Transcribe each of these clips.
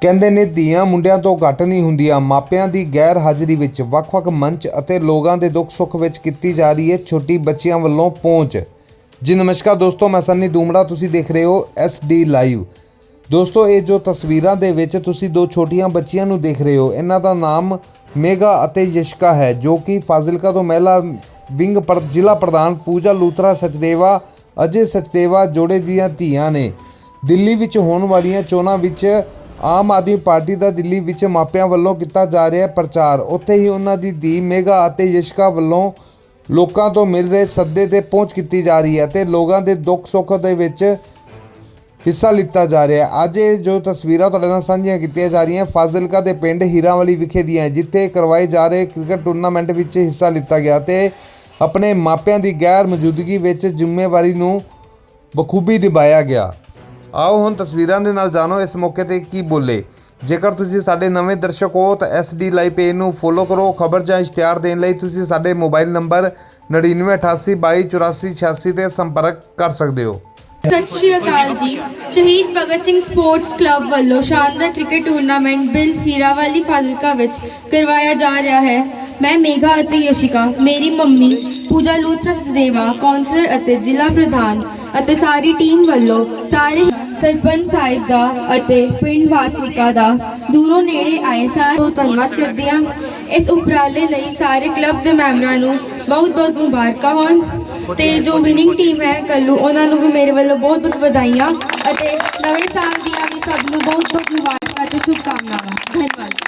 ਕਹਿੰਦੇ ਨੇ ਧੀਆਂ ਮੁੰਡਿਆਂ ਤੋਂ ਘੱਟ ਨਹੀਂ ਹੁੰਦੀਆਂ, ਮਾਪਿਆਂ ਦੀ ਗੈਰ ਹਾਜ਼ਰੀ ਵਿੱਚ ਵੱਖ-ਵੱਖ ਮੰਚ ਅਤੇ ਲੋਕਾਂ ਦੇ ਦੁੱਖ ਸੁੱਖ ਵਿੱਚ ਕੀਤੀ ਜਾ ਰਹੀ ਹੈ ਛੋਟੀ ਬੱਚਿਆਂ ਵੱਲੋਂ ਪਹੁੰਚ। ਜੀ ਨਮਸਕਾਰ ਦੋਸਤੋ, ਮੈਂ ਸੰਨੀ ਦੂਮੜਾ, ਤੁਸੀਂ ਦੇਖ ਰਹੇ ਹੋ ਡੀ ਲਾਈਵ ਦੋਸਤੋ, ਇਹ ਜੋ ਤਸਵੀਰਾਂ ਦੇ ਵਿੱਚ ਤੁਸੀਂ ਦੋ ਛੋਟੀਆਂ ਬੱਚੀਆਂ ਨੂੰ ਦੇਖ ਰਹੇ ਹੋ, ਇਹਨਾਂ ਦਾ ਨਾਮ ਮੇਗਾ ਅਤੇ ਯਸ਼ਕਾ ਹੈ, ਜੋ ਕਿ ਫਾਜ਼ਿਲਕਾ ਤੋਂ ਮਹਿਲਾ ਵਿੰਗ ਪਰ ਜ਼ਿਲ੍ਹਾ ਪ੍ਰਧਾਨ ਪੂਜਾ ਲੂਥਰਾ ਸਚਦੇਵਾ, ਅਜੇ ਸਚਦੇਵਾ ਜੋੜੇ ਦੀਆਂ ਧੀਆਂ ਨੇ। ਦਿੱਲੀ ਵਿੱਚ ਹੋਣ ਵਾਲੀਆਂ ਚੋਣਾਂ ਵਿੱਚ ਆਮ ਆਦਮੀ ਪਾਰਟੀ ਦਾ ਦਿੱਲੀ ਵਿੱਚ ਮਾਪਿਆਂ ਵੱਲੋਂ ਕੀਤਾ ਜਾ ਰਿਹਾ ਪ੍ਰਚਾਰ। ਉੱਥੇ ਹੀ ਉਹਨਾਂ ਦੀ ਧੀ ਮੇਗਾ ਅਤੇ ਯਸ਼ਕਾ ਵੱਲੋਂ ਲੋਕਾਂ ਤੋਂ ਮਿਲ ਰਹੇ ਸੱਦੇ ਤੇ ਪਹੁੰਚ ਕੀਤੀ ਜਾ ਰਹੀ ਹੈ ਤੇ ਲੋਕਾਂ ਦੇ ਦੁੱਖ ਸੁੱਖ ਦੇ ਵਿੱਚ ਹਿੱਸਾ ਲਿੱਤਾ ਜਾ ਰਿਹਾ ਹੈ। ਅੱਜ ਇਹ ਜੋ ਤਸਵੀਰਾਂ ਤੁਹਾਡੇ ਨਾਲ ਸਾਂਝੀਆਂ ਕੀਤੀਆਂ ਜਾ ਰਹੀਆਂ, ਫਾਜ਼ਿਲਕਾ ਦੇ ਪਿੰਡ ਹੀਰਾਵਾਲੀ ਵਿਖੇ ਦੀਆਂ ਜਿੱਥੇ ਕਰਵਾਏ ਜਾ ਰਹੇ ਕ੍ਰਿਕਟ ਟੂਰਨਾਮੈਂਟ ਵਿੱਚ ਹਿੱਸਾ ਲਿੱਤਾ ਗਿਆ ਤੇ ਆਪਣੇ ਮਾਪਿਆਂ ਦੀ ਗੈਰ ਮੌਜੂਦਗੀ ਵਿੱਚ ਜ਼ਿੰਮੇਵਾਰੀ ਨੂੰ ਬਖੂਬੀ ਨਿਭਾਇਆ ਗਿਆ। ਆਓ ਹੁਣ ਤਸਵੀਰਾਂ ਦੇ ਨਾਲ ਜਾਣੋ ਇਸ ਮੌਕੇ ਤੇ ਕੀ ਬੋਲੇ। ਜੇਕਰ ਤੁਸੀਂ ਸਾਡੇ ਨਵੇਂ ਦਰਸ਼ਕ ਹੋ ਤਾਂ ਐਸਡੀ ਲਾਈਵ ਪੇਜ ਨੂੰ ਫੋਲੋ ਕਰੋ, ਖਬਰ ਜਾਂ ਇਸ਼ਤਿਹਾਰ ਦੇਣ ਲਈ ਤੁਸੀਂ ਸਾਡੇ ਮੋਬਾਈਲ ਨੰਬਰ 9988228486 ਤੇ ਸੰਪਰਕ ਕਰ ਸਕਦੇ ਹੋ। ਸਤਿ ਸ਼੍ਰੀ ਅਕਾਲ ਜੀ। ਸ਼ਹੀਦ ਭਗਤ ਸਿੰਘ ਸਪੋਰਟਸ ਕਲੱਬ ਵੱਲੋਂ ਸ਼ਾਨਦਾਰ ਕ੍ਰਿਕਟ ਟੂਰਨਾਮੈਂਟ ਬਿਲ ਹੀਰਾਵਾਲੀ ਫਾਜ਼ਿਲਕਾ ਵਿੱਚ ਕਰਵਾਇਆ ਜਾ ਰਿਹਾ ਹੈ। ਮੈਂ ਮੇਘਾ ਅਤੇ ਯਸ਼ਿਕਾ, ਮੇਰੀ ਮੰਮੀ, ਪੂਜਾ ਲੂਥਰਾ ਦੇਵਾ, ਕੌਂਸਲਰ ਅਤੇ ਜ਼ਿਲ੍ਹਾ ਪ੍ਰਧਾਨ ਅਤੇ ਸਾਰੀ ਟੀਮ ਵੱਲੋਂ ਸਾਰੇ ਸਰਪੰਚ ਸਾਹਿਬ ਦਾ ਅਤੇ ਪਿੰਡ ਵਾਸਨਿਕਾ ਦਾ ਦੂਰੋਂ ਨੇੜੇ ਆਏ ਸਾਰੇ ਬਹੁਤ ਧੰਨਵਾਦ ਕਰਦੀ ਹਾਂ। ਇਸ ਉਪਰਾਲੇ ਲਈ ਸਾਰੇ ਕਲੱਬ ਦੇ ਮੈਂਬਰਾਂ ਨੂੰ ਬਹੁਤ ਬਹੁਤ ਮੁਬਾਰਕਾਂ ਹੋਣ ਤੇ ਜੋ ਵਿਨਿੰਗ ਟੀਮ ਹੈ ਕੱਲੂ, ਉਹਨਾਂ ਨੂੰ ਵੀ ਮੇਰੇ ਵੱਲੋਂ ਬਹੁਤ ਬਹੁਤ ਵਧਾਈਆਂ ਅਤੇ ਨਵੇਂ ਸਾਲ ਦੀਆਂ ਵੀ ਸਭ ਨੂੰ ਬਹੁਤ ਬਹੁਤ ਮੁਬਾਰਕਾਂ ਤੇ ਸ਼ੁਭਕਾਮਨਾਵਾਂ। ਧੰਨਵਾਦ।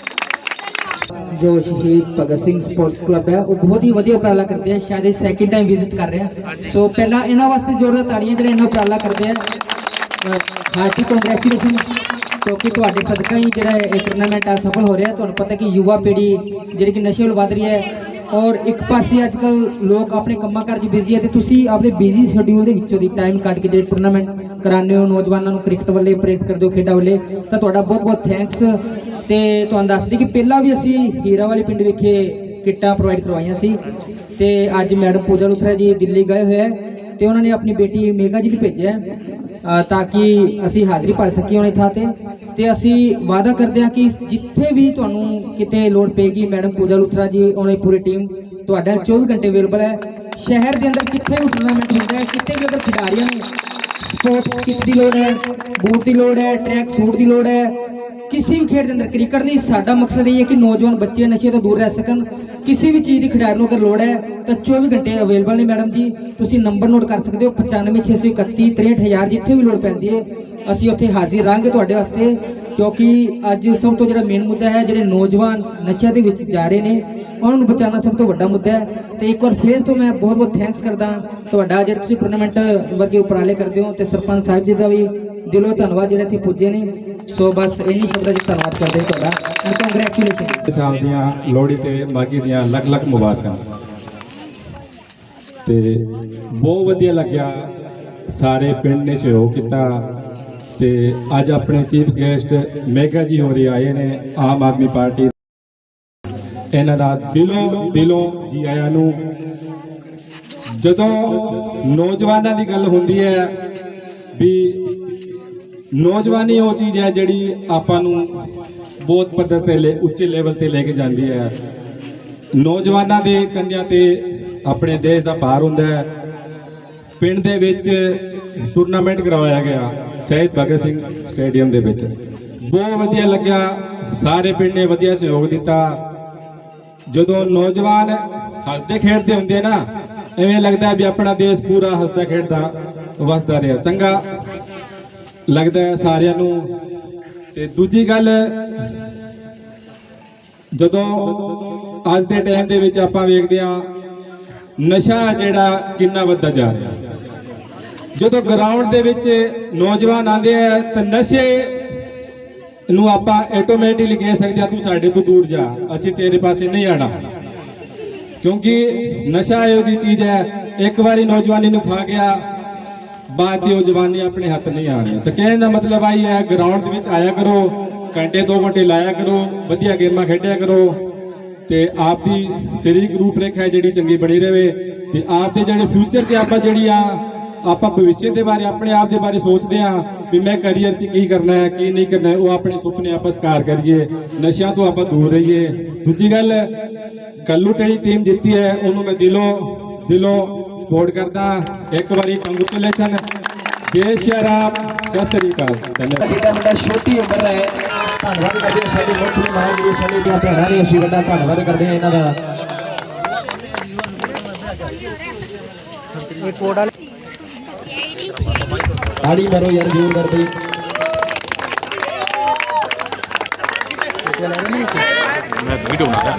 ਜੋ ਸ਼ਹੀਦ ਭਗਤ ਸਿੰਘ ਸਪੋਰਟਸ ਕਲੱਬ ਹੈ ਉਹ ਬਹੁਤ ਹੀ ਵਧੀਆ ਉਪਰਾਲਾ ਕਰਦੇ ਆ ਸ਼ਾਇਦ ਇਹ ਸੈਕਿੰਡ ਟਾਈਮ ਵਿਜ਼ਿਟ ਕਰ ਰਹੇ। ਸੋ ਪਹਿਲਾਂ ਇਹਨਾਂ ਵਾਸਤੇ ਜ਼ੋਰਦਾਰ ਤਾੜੀਆਂ ਜਿਹੜੇ ਇਹਨਾਂ ਉਪਰਾਲਾ ਕਰਦੇ ਆ। ਹਾਰਟੀ ਕੰਗ੍ਰੈਚੁਲੇਸ਼ਨ ਕਿਉਂਕਿ ਤੁਹਾਡੇ ਸਦਕਾ ਹੀ ਜਿਹੜਾ ਇਹ ਟੂਰਨਾਮੈਂਟ ਆ ਸਫਲ ਹੋ ਰਿਹਾ। ਤੁਹਾਨੂੰ ਪਤਾ ਕਿ ਯੁਵਾ ਪੀੜ੍ਹੀ ਜਿਹੜੀ ਕਿ ਨਸ਼ੇ ਵੱਲ ਵੱਧ ਰਹੀ ਹੈ ਔਰ ਇੱਕ ਪਾਸੇ ਅੱਜ ਕੱਲ ਲੋਕ ਆਪਣੇ ਕੰਮਾਂ ਕਾਰਾਂ 'ਚ ਬਿਜ਼ੀ ਹੈ ਤੇ ਤੁਸੀਂ ਆਪਣੇ ਬਿਜ਼ੀ ਸ਼ਡਿਊਲ ਦੇ ਵਿੱਚੋਂ ਦੀ ਟਾਈਮ ਕੱਢ ਕੇ ਜਿਹੜੇ ਟੂਰਨਾਮੈਂਟ ਕਰਾਉਂਦੇ ਹੋ ਨੌਜਵਾਨਾਂ ਨੂੰ ਕ੍ਰਿਕਟ ਵੱਲੇ ਪ੍ਰੇਰਿਤ ਕਰਦੇ ਹੋ ਖੇਡਾਂ ਵੱਲੇ ਤਾਂ ਤੁਹਾਡਾ ਬਹੁਤ ਬਹੁਤ ਥੈਂਕਸ ਤੇ ਤੁਹਾਨੂੰ ਦੱਸ ਦਈਏ ਕਿ ਪਹਿਲਾਂ ਵੀ ਅਸੀਂ ਹੀਰਾ ਵਾਲੇ ਪਿੰਡ ਵਿਖੇ ਕਿੱਟਾਂ ਪ੍ਰੋਵਾਈਡ ਕਰਵਾਈਆਂ ਸੀ। ਤੇ ਅੱਜ ਮੈਡਮ ਪੂਜਾ ਲੁਥਰਾ ਜੀ ਦਿੱਲੀ ਗਏ ਹੋਏ ਹੈ ਤੇ ਉਹਨਾਂ ਨੇ ਆਪਣੀ ਬੇਟੀ ਮੇਗਾ ਜੀ ਨੂੰ ਭੇਜਿਆ ਤਾਂ ਕਿ ਅਸੀਂ ਹਾਜ਼ਰੀ ਭਰ ਸਕੀਏ ਉਹਨਾਂ ਥਾਂ ਤੇ। ਤੇ ਅਸੀਂ ਵਾਅਦਾ ਕਰਦੇ ਹਾਂ ਕਿ ਜਿੱਥੇ ਵੀ ਤੁਹਾਨੂੰ ਕਿਤੇ ਲੋੜ ਪਏਗੀ ਮੈਡਮ ਪੂਜਾ ਲੁਥਰਾ ਜੀ, ਉਹਨਾਂ ਦੀ ਪੂਰੀ ਟੀਮ ਤੁਹਾਡਾ 24 ਘੰਟੇ ਅਵੇਲੇਬਲ ਹੈ। ਸ਼ਹਿਰ ਦੇ ਅੰਦਰ ਕਿੱਥੇ ਵੀ ਟੂਰਨਾਮੈਂਟ ਹੁੰਦਾ ਹੈ, ਕਿਤੇ ਵੀ ਅਗਰ ਖਿਡਾਰੀਆਂ ਨੂੰ ਸਪੋਰਟਸ ਕਿੱਟ ਦੀ ਲੋੜ ਹੈ ਬੂਟ ਦੀ ਲੋੜ ਹੈ ਟਰੈਕ ਸੂਟ ਦੀ ਲੋੜ ਹੈ। ਕਿਸੇ ਵੀ ਖੇਡ ਦੇ ਅੰਦਰ ਕ੍ਰਿਕਟ ਨਹੀਂ, ਸਾਡਾ ਮਕਸਦ ਇਹ ਹੈ ਕਿ ਨੌਜਵਾਨ ਬੱਚੇ ਨਸ਼ੇ ਤੋਂ ਦੂਰ ਰਹਿ ਸਕਣ। ਕਿਸੇ ਵੀ ਚੀਜ਼ ਦੀ ਖਿਡਾਰੀ ਨੂੰ ਅਗਰ ਲੋੜ ਹੈ, ਤਾਂ 24 ਘੰਟੇ ਅਵੇਲੇਬਲ ਨੇ ਮੈਡਮ ਜੀ। ਤੁਸੀਂ ਨੰਬਰ ਨੋਟ ਕਰ ਸਕਦੇ ਹੋ 95631 63000 ਜਿੱਥੇ ਵੀ ਲੋੜ ਪੈਂਦੀ ਹੈ, ਅਸੀਂ ਉੱਥੇ ਹਾਜ਼ਰ ਰਹਾਂਗੇ ਤੁਹਾਡੇ ਵਾਸਤੇ। ਕਿਉਂਕਿ ਅੱਜ ਸਭ ਤੋਂ ਜਿਹੜਾ ਮੇਨ ਮੁੱਦਾ ਹੈ, ਜਿਹੜੇ ਨੌਜਵਾਨ ਨਸ਼ਿਆਂ ਦੇ ਵਿੱਚ ਜਾ ਰਹੇ ਨੇ, ਉਹਨਾਂ ਨੂੰ ਬਚਾਉਣਾ ਸਭ ਤੋਂ ਵੱਡਾ ਮੁੱਦਾ ਹੈ। ਤੇ ਇੱਕ ਵਾਰ ਫੇਰ ਤੋਂ ਮੈਂ ਬਹੁਤ ਬਹੁਤ ਥੈਂਕਸ ਕਰਦਾ ਤੁਹਾਡਾ, ਜਿਹੜਾ ਤੁਸੀਂ ਟੂਰਨਾਮੈਂਟ ਵਰਗੇ ਉਪਰਾਲੇ ਕਰਦੇ ਹੋ, ਤੇ ਸਰਪੰਚ ਸਾਹਿਬ ਜੀ ਦਾ ਵੀ ਦਿਲੋਂ ਧੰਨਵਾਦ ਜਿਹੜੇ ਇੱਥੇ ਪੁੱਜੇ ਨੇ। ਸੋ ਬਸ ਇੰਨੀ ਸ਼ਬਦਾਂ 'ਚ ਧੰਨਵਾਦ ਕਰਦੇ ਤੁਹਾਡਾ। ਐਂਡ ਕੰਗ੍ਰੈਚੁਲੇਸ਼ਨ ਸਾਲ ਦੀਆਂ ਲੋਹੜੀ ਤੇ ਮਾਗੀ ਦੀਆਂ ਲੱਖ ਲੱਖ ਮੁਬਾਰਕਾਂ। ਤੇ ਬਹੁਤ ਵਧੀਆ ਲੱਗਿਆ। ਸਾਰੇ ਪਿੰਡ ਨੇ ਸਹਿਯੋਗ ਕੀਤਾ। ਤੇ ਅੱਜ ਆਪਣੇ ਚੀਫ ਗੈਸਟ ਮੇਗਾ ਜੀ ਹੋਰੀ ਆਏ ਨੇ, ਆਮ ਆਦਮੀ ਪਾਰਟੀ ਇਹਨਾਂ ਦਾ ਦਿਲੋਂ ਦਿਲੋਂ ਜੀ ਆਇਆਂ ਨੂੰ ਜਦੋਂ ਨੌਜਵਾਨਾਂ ਦੀ ਗੱਲ ਹੁੰਦੀ ਹੈ ਵੀ ਨੌਜਵਾਨੀ ਉਹ ਚੀਜ਼ ਹੈ ਜਿਹੜੀ ਆਪਾਂ ਨੂੰ ਬਹੁਤ ਪੱਧਰ ਤੇ ਲੈ, ਉੱਚੇ ਲੈਵਲ ਤੇ ਲੈ ਕੇ ਜਾਂਦੀ ਹੈ। ਨੌਜਵਾਨਾਂ ਦੇ ਕੰਧਿਆਂ ਤੇ ਆਪਣੇ ਦੇਸ਼ ਦਾ ਭਾਰ ਹੁੰਦਾ ਹੈ। ਪਿੰਡ ਦੇ ਵਿੱਚ ਟੂਰਨਾਮੈਂਟ ਕਰਵਾਇਆ ਗਿਆ ਸ਼ਹੀਦ ਭਗਤ ਸਿੰਘ ਸਟੇਡੀਅਮ ਦੇ ਵਿੱਚ। ਬਹੁਤ ਵਧੀਆ ਲੱਗਿਆ, ਸਾਰੇ ਪਿੰਡ ਨੇ ਵਧੀਆ ਸਹਿਯੋਗ ਦਿੱਤਾ। ਜਦੋਂ ਨੌਜਵਾਨ ਹੱਸਦੇ ਖੇਡਦੇ ਹੁੰਦੇ ਨਾ, ਐਵੇਂ ਲੱਗਦਾ ਵੀ ਆਪਣਾ ਦੇਸ਼ ਪੂਰਾ ਹੱਸਦਾ ਖੇਡਦਾ ਵਸਦਾ ਰਿਹਾ। ਚੰਗਾ ਲੱਗਦਾ ਸਾਰਿਆਂ ਨੂੰ। ਤੇ ਦੂਜੀ ਗੱਲ, ਜਦੋਂ ਅੱਜ ਦੇ ਟਾਈਮ ਦੇ ਵਿੱਚ ਆਪਾਂ ਵੇਖਦੇ ਹਾਂ, ਨਸ਼ਾ ਜਿਹੜਾ ਕਿੰਨਾ ਵੱਧਦਾ ਜਾ ਰਿਹਾ। ਜਦੋਂ ਗਰਾਊਂਡ ਦੇ ਵਿੱਚ ਨੌਜਵਾਨ ਆਉਂਦੇ ਆ, ਤਾਂ ਨਸ਼ੇ ਨੂੰ ਆਪਾਂ ਆਟੋਮੈਟਿਕਲੀ ਕਹਿ ਸਕਦੇ ਆ, ਤੂੰ ਸਾਡੇ ਤੋਂ ਦੂਰ ਜਾ, ਅਸੀਂ ਤੇਰੇ ਪਾਸੇ ਨਹੀਂ ਆਣਾ ਕਿਉਂਕਿ ਨਸ਼ਾ ਇਹੋ ਜਿਹੀ ਚੀਜ਼ ਹੈ, ਇੱਕ ਵਾਰੀ ਨੌਜਵਾਨੀ ਨੂੰ ਖਾ ਗਿਆ, ਬਾਅਦ 'ਚ ਉਹ ਜਵਾਨੀ ਆਪਣੇ ਹੱਥ ਨਹੀਂ ਆਣੀ ਤਾਂ ਕਹਿਣ ਦਾ ਮਤਲਬ ਆਈ ਹੈ ਗਰਾਊਂਡ ਦੇ ਵਿੱਚ ਆਇਆ ਕਰੋ, ਘੰਟੇ 2 ਘੰਟੇ ਲਾਇਆ ਕਰੋ, ਵਧੀਆ ਗੇਮਾਂ ਖੇਡਿਆ ਕਰੋ, ਤੇ ਆਪ ਦੀ ਸਰੀਰਕ ਰੂਪਰੇਖਾ ਹੈ ਜਿਹੜੀ ਚੰਗੀ ਬਣੀ ਰਹੇ ਤੇ ਆਪ ਦੇ ਜਿਹੜੇ ਫਿਊਚਰ ਤੇ ਆਪਾਂ ਜਿਹੜੀ ਆ ਆਪਾਂ ਭਵਿੱਖ ਦੇ ਬਾਰੇ ਆਪਣੇ ਆਪ ਦੇ ਬਾਰੇ ਸੋਚਦੇ ਆ ਵੀ ਮੈਂ ਕੈਰੀਅਰ 'ਚ ਕੀ ਕਰਨਾ ਹੈ ਕੀ ਨਹੀਂ ਕਰਨਾ ਉਹ ਆਪਣੇ ਸੁਪਨੇ ਆਪਾਂ ਸਾਕਾਰ ਕਰੀਏ ਨਸ਼ਿਆਂ ਤੋਂ ਆਪਾਂ ਦੂਰ ਰਹੀਏ। ਦੂਜੀ ਗੱਲ ਕੱਲੂ ਜਿਹੜੀ ਟੀਮ ਜਿੱਤੀ ਹੈ ਉਹਨੂੰ ਮੈਂ ਦਿਲੋਂ ਦਿਲੋਂ ਸਪੋਰਟ ਕਰਦਾ। ਇੱਕ ਵਾਰੀ ਕੰਗ੍ਰੈਚੁਲੇਸ਼ਨ ਜੈ ਸ਼੍ਰੀ ਰਾਮ ਸਤਿ ਸ੍ਰੀ ਅਕਾਲ। ਧੰਨਵਾਦ। ਜਿਹੜਾ ਮੁੰਡਾ ਛੋਟੀ ਉਮਰ ਹੈ। ਧੰਨਵਾਦ ਕਰਦੇ ਹਾਂ ਸਾਡੇ ਮੁੱਖ ਮਹਾਂਗੁਰੂ ਸਾਡੇ ਦੀਆਂ ਭੈਣਾਂ ਨੇ ਅਸੀਂ ਵੱਡਾ ਧੰਨਵਾਦ ਕਰਦੇ ਹਾਂ ਇਹਨਾਂ ਦਾ। ਤਾੜੀ ਮਾਰੋ ਯਾਰ ਜ਼ੋਰ ਕਰ ਬਈ ਮੈਂ ਵੀਡੀਓ ਬਣਾ ਰਿਹਾ